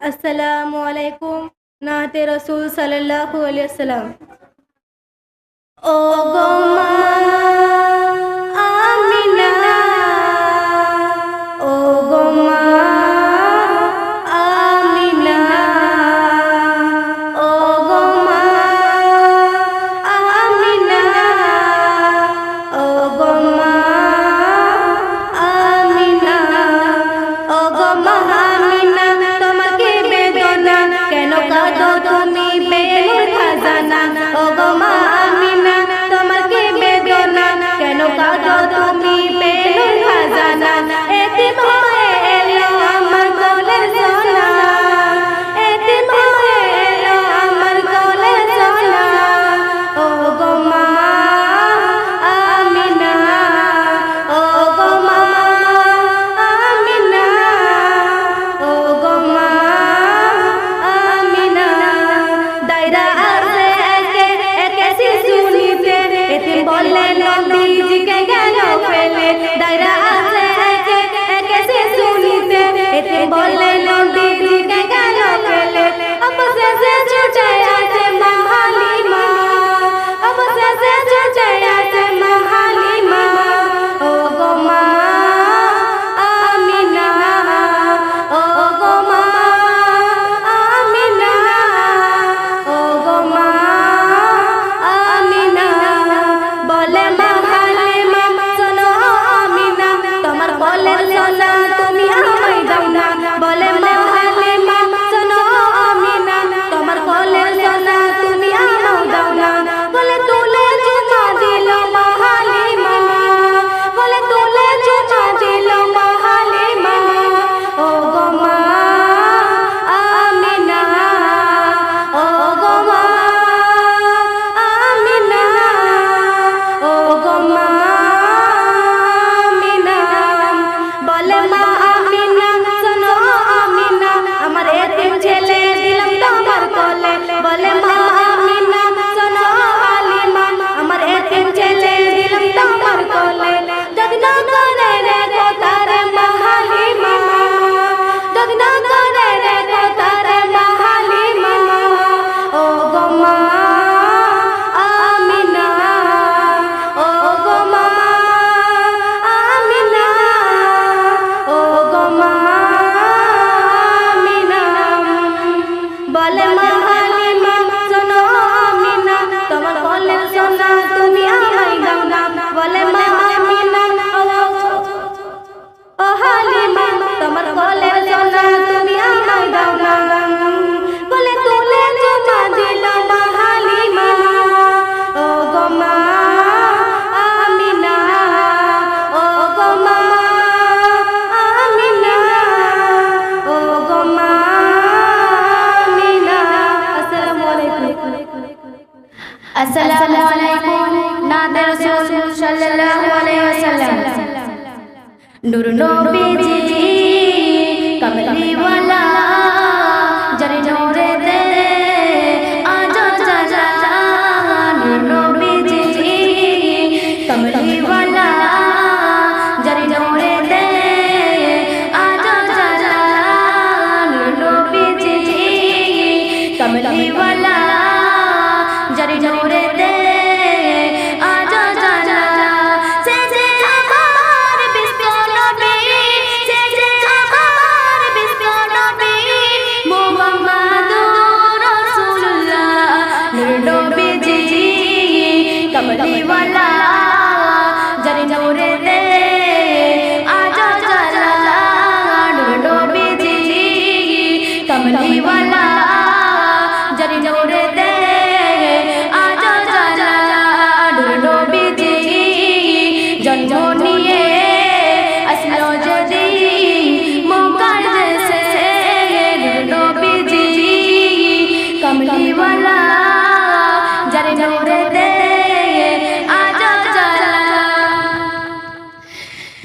আসসালামু আলাইকুম নাতে রসুল সাল্লাহ আলিয়া সাল্লাম ও গো সকলের আসসালামু আলাইকুম নাদের রাসূল সাল্লাল্লাহু আলাইহি ওয়াসাল্লাম নূর নবীজি কামলিওয়ালা যার নূরে দে আজ যা যা নূর নবীজি কামলিওয়ালা যার নূরে দে আজ যা যা নূর নবীজি কামলিওয়ালা জোরে দে कमलीवाला जरे जोरे दे आजा चला डोडो बीजी कमलीवाला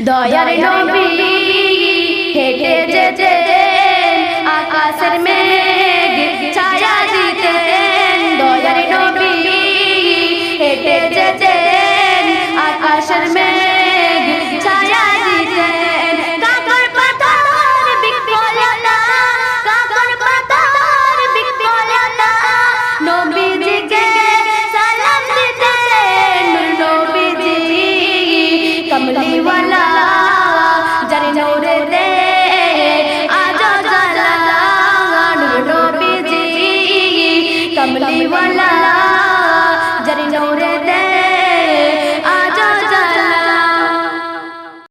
দয়ার নবী হেঁটে যেতে আকাশের